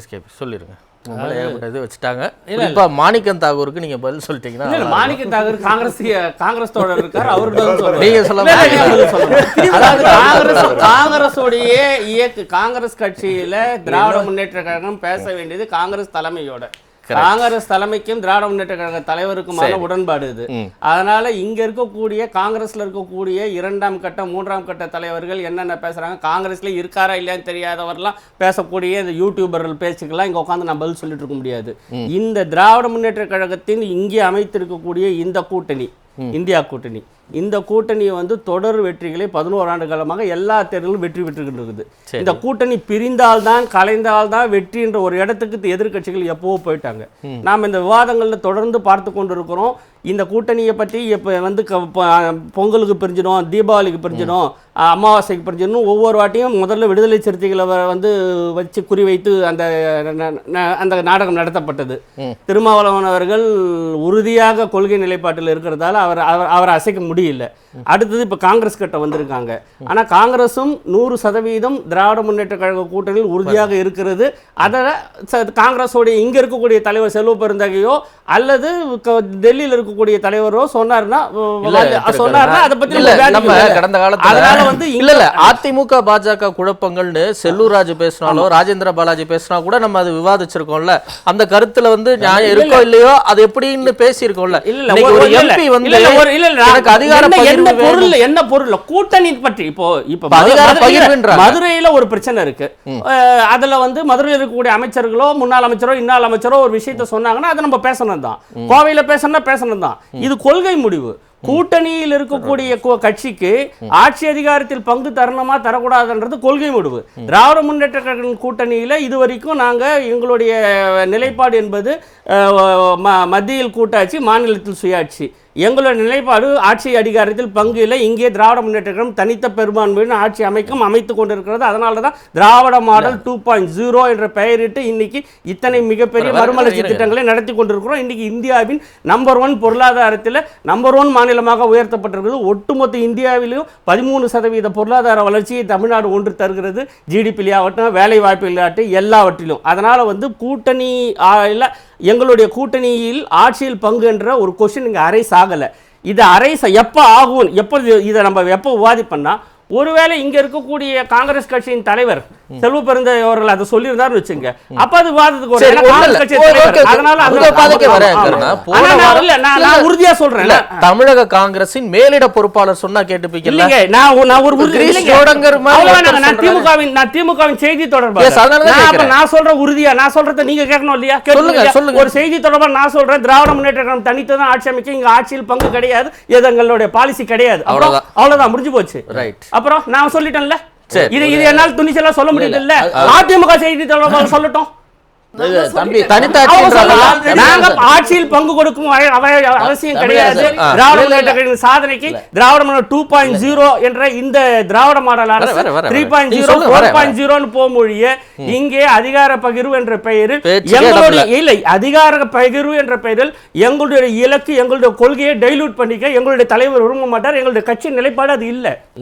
SKB ஏகப்பட்ட இது வச்சுட்டாங்க. இப்போ மாணிக்கம் தாகூருக்கு நீங்க பதில் சொல்லிட்டீங்கன்னா இல்ல இல்ல, மாணிக்க தாகூர் காங்கிரஸ் காங்கிரஸ் தோழர் இருக்காரு சொல்றேன். நீங்க சொல்ல காங்கிரஸோடைய இயக்கு காங்கிரஸ் கட்சியில திராவிட முன்னேற்ற கழகம் பேச வேண்டியது காங்கிரஸ் தலைமையோட. காங்கிரஸ் தலைமைக்கும் திராவிட முன்னேற்ற கழக தலைவருக்குமான உடன்பாடு இது. அதனால இங்க இருக்கக்கூடிய காங்கிரஸ்ல இருக்கக்கூடிய இரண்டாம் கட்ட மூன்றாம் கட்ட தலைவர்கள் என்னென்ன பேசுறாங்க காங்கிரஸ்ல இருக்காரா இல்லையான்னு தெரியாதவரெல்லாம் பேசக்கூடிய இந்த யூடியூபர்கள் பேச்சுக்கெல்லாம் இங்க உட்காந்து நான் பதில் சொல்லிட்டு இருக்க முடியாது. இந்த திராவிட முன்னேற்ற கழகத்தின் இங்கே அமைத்திருக்கக்கூடிய இந்த கூட்டணி இந்தியா கூட்டணி இந்த கூட்டணியை வந்து தொடர் வெற்றிகளை பதினோரு ஆண்டு காலமாக எல்லா தேர்தலும் வெற்றி பெற்றுக்கிட்டு இருக்குது. இந்த கூட்டணி பிரிந்தால்தான் கலைந்தால்தான் வெற்றி என்ற ஒரு இடத்துக்கு எதிர்க்கட்சிகள் எப்பவோ போயிட்டாங்க. நாம் இந்த விவாதங்களில் தொடர்ந்து பார்த்து கொண்டு இருக்கிறோம் இந்த கூட்டணியை பற்றி இப்போ வந்து பொங்கலுக்கு பிரிஞ்சிடும் தீபாவளிக்கு பிரிஞ்சிடும் அமாவாசைக்கு பிரிஞ்சிடும் ஒவ்வொரு வாட்டியும் முதல்ல விடுதலை சிறுத்தைகளை வந்து வச்சு குறிவைத்து அந்த அந்த நாடகம் நடத்தப்பட்டது. திருமாவளவன் அவர்கள் உறுதியாக கொள்கை நிலைப்பாட்டில் இருக்கிறதால அவர் அவர் அவரை அசைக்க முடியல. அடுத்தது இப்போ காங்கிரஸ் கிட்ட வந்திருக்காங்க. ஆனால் காங்கிரஸும் நூறு சதவீதம் திராவிட முன்னேற்ற கழக கூட்டணியில் உறுதியாக இருக்கிறது. அதை காங்கிரஸோடைய இங்கே இருக்கக்கூடிய தலைவர் செல்வ பெருந்தகையோ அல்லது டெல்லியில் இருக்கக்கூடிய தலைவரோ சொன்னார்னா சொன்னார்னா அதை பத்தி இல்ல, நம்ம. கடந்த காலத்துல அதனால வந்து இல்ல இல்ல அதிமுக பாஜக குழப்பங்கள்னு செல்லூர் ராஜு பேசினாலோ ராஜேந்திர பாலாஜி பேசினா கூட நம்ம அது விவாதிச்சிருக்கோம்ல. அந்த கருத்துல வந்து நியாயம் இருக்கோ இல்லையோ அது எப்படின்னு பேசியிருக்கோம்ல. இல்ல ஒரு எம்பி வந்து இல்ல, ஒரு- அதிகார என்ன- பொருள். என்ன பொருள்? கூட்டணி பற்றி. இப்போ இப்போ மதுரையில- ஒரு பிரச்சனை இருக்கு. அதுல வந்து மதுரையில் இருக்கக்கூடிய அமைச்சர்களோ முன்னாள் அமைச்சரோ இன்னாள் அமைச்சரோ ஒரு விஷயத்த சொன்னாங்கன்னா அதை நம்ம பேசணும் தான் கோவையில பேசணும்னா பேசணும் தான் இது கொள்கை முடிவு. கூட்டணியில் இருக்கக்கூடிய கட்சிக்கு ஆட்சி அதிகாரத்தில் பங்கு தரணுமா தரக்கூடாதுன்றது கொள்கை முடிவு. திராவிட முன்னேற்ற கழகம் கூட்டணியில இதுவரைக்கும் நாங்க எங்களுடைய நிலைப்பாடு என்பது மத்தியில் கூட்டாட்சி மாநிலத்தில் சுயாட்சி எங்களோட நிலைப்பாடு ஆட்சி அதிகாரத்தில் பங்கு இல்லை. இங்கே திராவிட முன்னேற்ற கழகம் தனித்த பெரும்பான்மையுடன் ஆட்சி அமைக்கும் அமைத்து கொண்டிருக்கிறது. அதனால தான் Dravida model two point zero என்ற பெயரிட்டு இன்னைக்கு இத்தனை மிகப்பெரிய மறுமலர்ச்சி. திட்டங்களை நடத்தி கொண்டிருக்கிறோம். இன்னைக்கு இந்தியாவின் நம்பர் ஒன் பொருளாதாரத்தில் நம்பர் ஒன் மாநிலமாக உயர்த்தப்பட்டிருக்கிறது. ஒட்டுமொத்த இந்தியாவிலும் பதிமூணு சதவீத பொருளாதார வளர்ச்சியை தமிழ்நாடு ஒன்று தருகிறது. ஜிடிபிலையாகட்டும் வேலை வாய்ப்பிலாகட்டும் எல்லாவற்றிலும். அதனால வந்து கூட்டணி எங்களுடைய கூட்டணியில் ஆட்சியில் பங்கு என்ற ஒரு கொஷின் இங்கே அரைஸ் ஆகலை. இது அரைஸ் எப்போ ஆகும்? எப்போ இதை நம்ம எப்போ விவாதிப்போம்னா ஒருவேளை இங்கே இருக்கக்கூடிய காங்கிரஸ் கட்சியின் தலைவர் செல்வ பெருந்தை அவர்கள் அதை சொல்லியிருந்தாருன்னு வச்சுங்க அப்ப அது ஓகே. அதனால அந்த- நான் உறுதியா சொல்றேன். தமிழக காங்கிரசின் மேலிட பொறுப்பாளர் சொன்னா இல்லைங்க நான் ஒரு- நான் ஒரு நான். திமுகவின் நான் திமுகவின் செய்தி தான் நான் சொல்ற உறுதியா நான் சொல்றத நீங்க கேட்கணும் இல்லையா? சொல்லுங்க. ஒரு செய்தி தொடர்பாக நான் சொல்றேன். திராவிட முன்னேற்ற கழகம் தனித்து தான் ஆட்சி அமைக்க இங்க ஆட்சியில் பங்கு கிடையாது. இது எங்களுடைய பாலிசி கிடையாது அவ்வளவுதான். முடிஞ்சு போச்சு. ரைட் அப்புறம் நான் சொல்லிட்டேன்ல. இது இது என்னால் துணிச்சலா சொல்ல முடியல இல்ல அதிமுக செய்தி தொடர்பாக சொல்லட்டும். ஆட்சியில் பங்கு கொடுக்கும் அவசியம் கிடையாது. திராவிட சாதனைக்கு Dravida model two point zero என்ற இந்த திராவிட மாடல் அரசு three. Point zero four point ஜீரோன்னு போமொழிய இங்கே அதிகார பகிர்வு என்ற பெயரில் எங்களுடைய. இல்லை அதிகார பகிர்வு என்ற பெயரில் எங்களுடைய இலக்கு எங்களுடைய கொள்கையை டைலூட் பண்ணிக்க எங்களுடைய தலைவர் விரும்ப மாட்டார். எங்களுடைய கட்சி நிலைப்பாடு அது இல்லை.